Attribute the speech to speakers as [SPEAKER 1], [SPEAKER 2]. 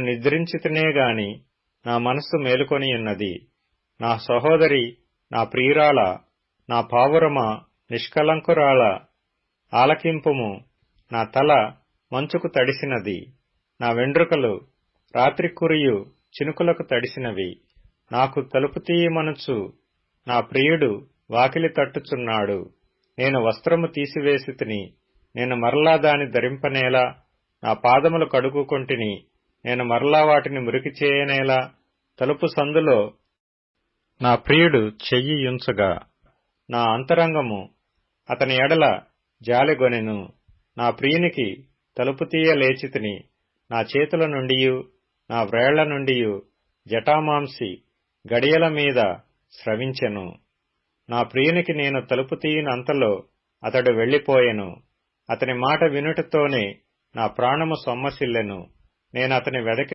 [SPEAKER 1] నేను నిద్రించితనే గాని నా మనస్సు మేలుకొని ఉన్నది. నా సహోదరి నా ప్రియురాల నా పావురమ నిష్కలంకురాల ఆలకింపుము నా తల మంచుకు తడిసినది. నా వెండ్రుకలు రాత్రి కురియు చినుకులకు తడిసినవి. నాకు తలుపు తీయమనుచు నా ప్రియుడు వాకిలి తట్టుచున్నాడు. నేను వస్త్రము తీసివేసి తిని నేను మరలా దాని ధరింపనేలా నా పాదములు కడుగుకొంటిని. నేను మరలా వాటిని మురికి చేయనేలా తలుపు సందులో నా ప్రియుడు చెయ్యియుంచగా నా అంతరంగము అతని ఎడల జాలిగొనెను నా ప్రియునికి తలుపు తీయ లేచితిని నా చేతుల నుండియు నా వ్రేళ్ళ నుండియు జటామాంసి గడియల మీద స్రవించెను. నా ప్రియునికి నేను తలుపు తీయనంతలో అతడు వెళ్ళిపోయెను అతని మాట వినుటతోనే నా ప్రాణము సొమ్మసిల్లెను. నేను అతని వెదకి